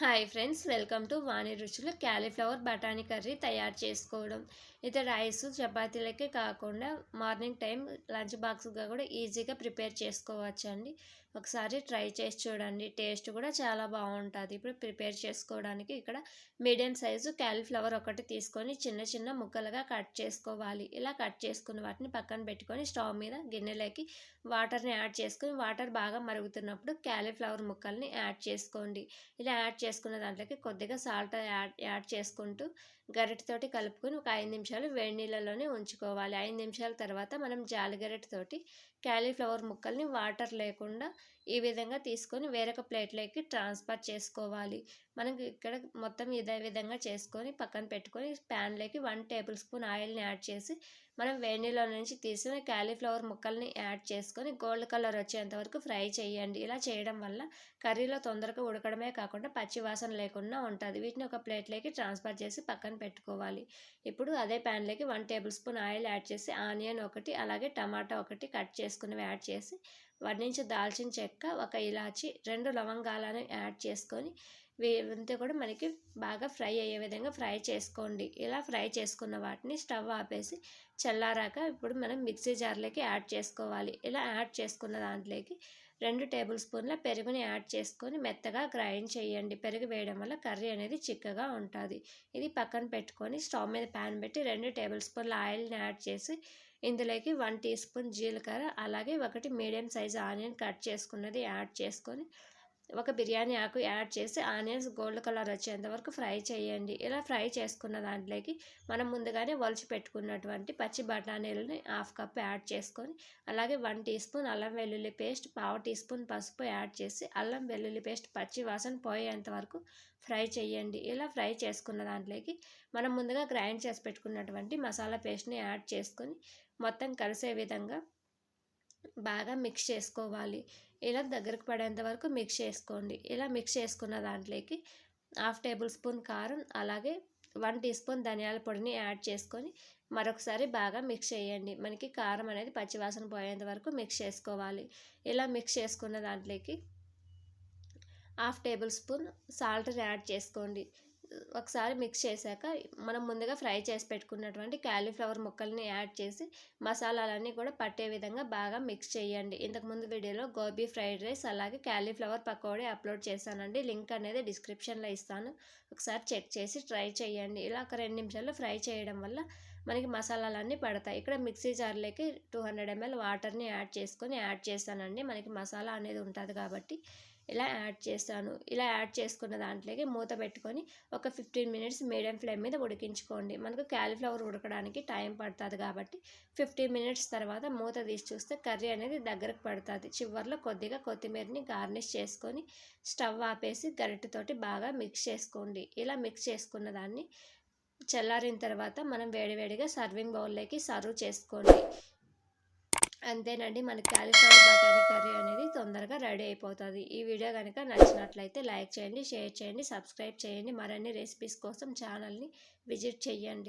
Hi friends welcome to Vani రుచులు cauliflower బఠానీ curry తయారు చేసుకోవడం. ఇది రైస్ చపాతీలకే కాకుండా మార్నింగ్ టైం లంచ్ బాక్స్గా కూడా ఈజీగా ప్రిపేర్ చేసుకోవచ్చు అండి ఒకసారి ట్రై చేసి చూడండి. టేస్ట్ కూడా చాలా బాగుంటుంది. ఇప్పుడు ప్రిపేర్ చేసుకోవడానికి ఇక్కడ మీడియం సైజు క్యాలీఫ్లవర్ ఒకటి తీసుకొని చిన్న చిన్న ముక్కలుగా కట్ చేసుకోవాలి. ఇలా కట్ చేసుకున్న వాటిని పక్కన పెట్టుకొని స్టవ్ మీద గిన్నెలోకి వాటర్ని యాడ్ చేసుకొని వాటర్ బాగా మరుగుతున్నప్పుడు క్యాలీఫ్లవర్ ముక్కల్ని యాడ్ చేసుకోండి. ఇలా యాడ్ చేసుకున్న దాంట్లోకి కొద్దిగా సాల్ట్ యాడ్ యాడ్ చేసుకుంటూ గరిటతోటి కలుపుకొని ఒక ఐదు నిమిషాలు వేడి నీళ్ళలోనే ఉంచుకోవాలి. ఐదు నిమిషాల తర్వాత మనం జాలి గరిటెతోటి క్యాలీఫ్లవర్ ముక్కల్ని వాటర్ లేకుండా ఈ విధంగా తీసుకొని వేరొక ప్లేట్లోకి ట్రాన్స్ఫర్ చేసుకోవాలి. మనకి ఇక్కడ మొత్తం ఇదే విధంగా చేసుకొని పక్కన పెట్టుకొని ప్యాన్లోకి వన్ టేబుల్ స్పూన్ ఆయిల్ని యాడ్ చేసి మనం వేణిలో నుంచి తీసిన క్యాలీఫ్లవర్ ముక్కల్ని యాడ్ చేసుకొని గోల్డ్ కలర్ వచ్చేంత వరకు ఫ్రై చేయండి. ఇలా చేయడం వల్ల కర్రీలో తొందరగా ఉడకడమే కాకుండా పచ్చి వాసన లేకుండా ఉంటుంది. వీటిని ఒక ప్లేట్లోకి ట్రాన్స్ఫర్ చేసి పక్కన పెట్టుకోవాలి. ఇప్పుడు అదే ప్యాన్లోకి one table spoon oil add చేసి ఆనియన్ ఒకటి అలాగే టమాటా ఒకటి కట్ చేసుకున్నవి యాడ్ చేసి వాటి నుంచి దాల్చిన చెక్క ఒక ఇలాచి రెండు లవంగాలను యాడ్ చేసుకొని ఇవంతా కూడా మనకి బాగా ఫ్రై అయ్యే విధంగా ఫ్రై చేసుకోండి. ఇలా ఫ్రై చేసుకున్న వాటిని స్టవ్ ఆపేసి చల్లారాక ఇప్పుడు మనం మిక్సీ జార్లోకి యాడ్ చేసుకోవాలి. ఇలా యాడ్ చేసుకున్న దాంట్లోకి రెండు టేబుల్ స్పూన్ల పెరుగుని యాడ్ చేసుకొని మెత్తగా గ్రైండ్ చేయండి. పెరుగు వేయడం వల్ల కర్రీ అనేది చిక్కగా ఉంటుంది. ఇది పక్కన పెట్టుకొని స్టవ్ మీద ప్యాన్ పెట్టి రెండు టేబుల్ స్పూన్ల ఆయిల్ని యాడ్ చేసి ఇందులోకి వన్ టీ స్పూన్ జీలకర్ర అలాగే ఒకటి మీడియం సైజ్ ఆనియన్ కట్ చేసుకున్నది యాడ్ చేసుకొని ఒక బిర్యానీ ఆకు యాడ్ చేసి ఆనియన్స్ గోల్డ్ కలర్ వచ్చేంత వరకు ఫ్రై చేయండి. ఇలా ఫ్రై చేసుకున్న దాంట్లోకి మనం ముందుగానే వలిచి పెట్టుకున్నటువంటి పచ్చి బఠానీలని హాఫ్ కప్ యాడ్ చేసుకొని అలాగే వన్ టీ స్పూన్ అల్లం వెల్లుల్లి పేస్ట్ పావు టీ స్పూన్ పసుపు యాడ్ చేసి అల్లం వెల్లుల్లి పేస్ట్ పచ్చి వాసన పోయేంత వరకు ఫ్రై చేయండి. ఇలా ఫ్రై చేసుకున్న దాంట్లోకి మనం ముందుగా గ్రైండ్ చేసి పెట్టుకున్నటువంటి మసాలా పేస్ట్ని యాడ్ చేసుకొని మొత్తం కలిసే విధంగా బాగా మిక్స్ చేసుకోవాలి. ఇలా దగ్గరకు పడేంత వరకు మిక్స్ చేసుకోండి. ఇలా మిక్స్ చేసుకున్న దాంట్లోకి హాఫ్ టేబుల్ స్పూన్ కారం అలాగే వన్ టీ స్పూన్ ధనియాల పొడిని యాడ్ చేసుకొని మరొకసారి బాగా మిక్స్ చేయండి. మనకి కారం అనేది పచ్చివాసన పోయేంత వరకు మిక్స్ చేసుకోవాలి. ఇలా మిక్స్ చేసుకున్న దాంట్లోకి హాఫ్ టేబుల్ స్పూన్ సాల్ట్ని యాడ్ చేసుకోండి. ఒకసారి మిక్స్ చేశాక మనం ముందుగా ఫ్రై చేసి పెట్టుకున్నటువంటి క్యాలీఫ్లవర్ ముక్కల్ని యాడ్ చేసి మసాలాలన్నీ కూడా పట్టే విధంగా బాగా మిక్స్ చేయండి. ఇంతకుముందు వీడియోలో గోబీ ఫ్రైడ్ రైస్ అలాగే క్యాలీఫ్లవర్ పకోడీ అప్లోడ్ చేశానండి. లింక్ అనేది డిస్క్రిప్షన్లో ఇస్తాను. ఒకసారి చెక్ చేసి ట్రై చేయండి. ఇలా ఒక రెండు నిమిషాల్లో ఫ్రై చేయడం వల్ల మనకి మసాలాలన్నీ పడతాయి. ఇక్కడ మిక్సీ జార్లోకి టూ హండ్రెడ్ ఎంఎల్ వాటర్ని యాడ్ చేసుకొని యాడ్ చేస్తానండి మనకి మసాలా అనేది ఉంటుంది కాబట్టి ఇలా యాడ్ చేస్తాను. ఇలా యాడ్ చేసుకున్న దాంట్లోకి మూత పెట్టుకొని ఒక ఫిఫ్టీన్ మినిట్స్ మీడియం ఫ్లేమ్ మీద ఉడికించుకోండి. మనకు క్యాలీఫ్లవర్ ఉడకడానికి టైం పడుతుంది కాబట్టి ఫిఫ్టీన్ మినిట్స్ తర్వాత మూత తీసి చూస్తే కర్రీ అనేది దగ్గరకు పడుతుంది. చివరిలో కొద్దిగా కొత్తిమీరని గార్నిష్ చేసుకొని స్టవ్ ఆపేసి గరిటెతోటి బాగా మిక్స్ చేసుకోండి. ఇలా మిక్స్ చేసుకున్న దాన్ని చల్లారిన తర్వాత మనం వేడివేడిగా సర్వింగ్ బౌల్లోకి సర్వ్ చేసుకోండి. అంతేనండి. మన క్యాలీఫ్లవర్ బటానీ కర్రీ అనేది తొందరగా రెడీ అయిపోతుంది. ఈ వీడియో కనుక నచ్చినట్లయితే లైక్ చేయండి షేర్ చేయండి సబ్స్క్రైబ్ చేయండి. మరిన్ని రెసిపీస్ కోసం ఛానల్ని విజిట్ చేయండి